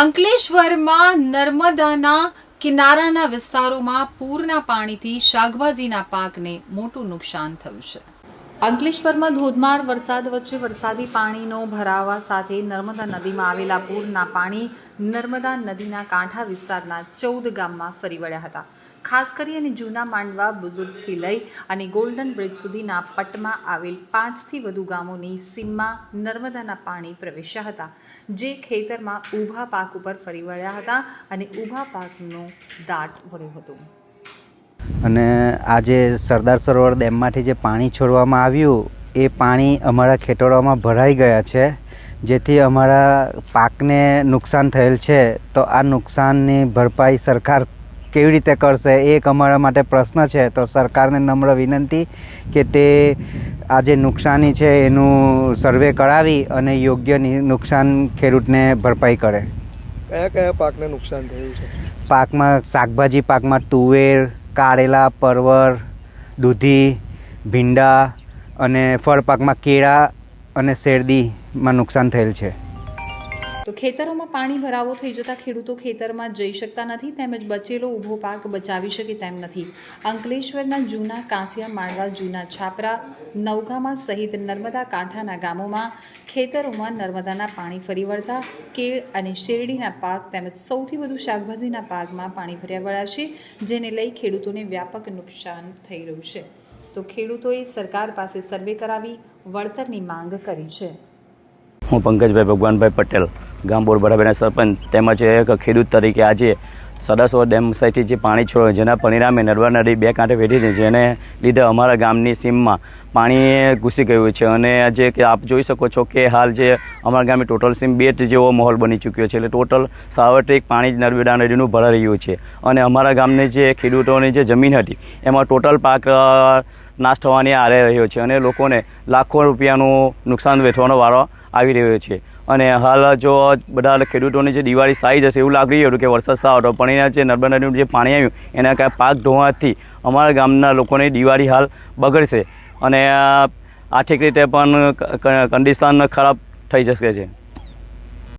અંકલેશ્વરમાં નર્મદાના કિનારાના વિસ્તારોમાં પૂરના પાણીથી શાકભાજીના પાકને મોટું નુકસાન થયું છે. અંકલેશ્વરમાં ધોધમાર વરસાદ વચ્ચે વરસાદી પાણીનો ભરાવા સાથે નર્મદા નદીમાં આવેલા પૂરના પાણી નર્મદા નદીના કાંઠા વિસ્તારના ચૌદ ગામમાં ફરી વળ્યા હતા. ખાસ કરી અને જૂના માંડવા બુઝુર્ગથી લઈ અને ગોલ્ડન બ્રિજ સુધીના પટમાં આવેલ પાંચથી વધુ ગામોની સીમમાં નર્મદાના પાણી પ્રવેશ્યા હતા, જે ખેતરમાં ઊભા પાક ઉપર ફરી વળ્યા હતા અને ઊભા પાકનો દાટ વળ્યો હતો. અને આજે સરદાર સરોવર ડેમમાંથી જે પાણી છોડવામાં આવ્યું, એ પાણી અમારા ખેતરોમાં ભરાઈ ગયા છે, જેથી અમારા પાકને નુકસાન થયેલ છે. તો આ નુકસાનની ભરપાઈ સરકાર કેવી રીતે કરશે એ એક અમારા માટે પ્રશ્ન છે. તો સરકારને નમ્ર વિનંતી કે તે આ જે નુકસાની છે એનું સર્વે કરાવી અને યોગ્ય નુકસાન ખેડૂતને ભરપાઈ કરે. કયા કયા પાકને નુકસાન થયું છે? પાકમાં શાકભાજી પાકમાં તુવેર કારેલા પરવર દૂધી ભીંડા અને ફળ પાકમાં કેળા અને શેરડીમાં નુકસાન થયેલ છે. તો ખેતરોમાં પાણી ભરાવો થઈ જતા ખેડૂતો ખેતરમાં જઈ શકતા નથી, તેમજ બચેલો ઊભો પાક બચાવી શકે તેમ નથી. અંકલેશ્વરના જૂના કાંસિયા માળવા, જૂના છાપરા, નવગામાં સહિત નર્મદા કાંઠાના ગામોમાં ખેતરોમાં નર્મદાના પાણી ફરી વળતા કેળ અને શેરડીના પાક તેમજ સૌથી વધુ શાકભાજીના પાકમાં પાણી ભર્યા વળ્યા છે, જેને લઈ ખેડૂતોને વ્યાપક નુકસાન થઈ રહ્યું છે. તો ખેડૂતોએ સરકાર પાસે સર્વે કરાવી વળતરની માંગ કરી છે. હું પંકજભાઈ ભગવાનભાઈ પટેલ. ગામ બોરબરાભાઈના સરપંચ તેમજ એક ખેડૂત તરીકે આજે સદાસોર ડેમ સાઈડથી જે પાણી છોડ્યો જેના પરિણામે નર્મદા નદી બે કાંઠે વેઠી છે જેને લીધે અમારા ગામની સીમમાં પાણી ઘૂસી ગયું છે. અને આજે કે આપ જોઈ શકો છો કે હાલ જે અમારા ગામની ટોટલ સીમ બેટ જેવો માહોલ બની ચૂક્યો છે. એટલે ટોટલ સાર્વત્રિક પાણી જ નર્મદા નદીનું ભરાઈ રહ્યું છે. અને અમારા ગામની જે ખેડૂતોની જે જમીન હતી, એમાં ટોટલ પાક નાશ થવાની આરે રહ્યો છે અને લોકોને લાખો રૂપિયાનું નુકસાન વેઠવાનો વારો આવી રહ્યો છે. અને હાલ જો બધા ખેડૂતોની જે દિવાળી સાઈ જશે એવું લાગી રહ્યું હતું કે વરસાદ સારો હતો. પણ એના જે નર્મદા નદીનું જે પાણી આવ્યું, એના કારણે પાક ધોવાથી અમારા ગામના લોકોની દિવાળી હાલ બગડશે. અને આર્થિક રીતે પણ કન્ડિશન ખરાબ થઈ જશે છે.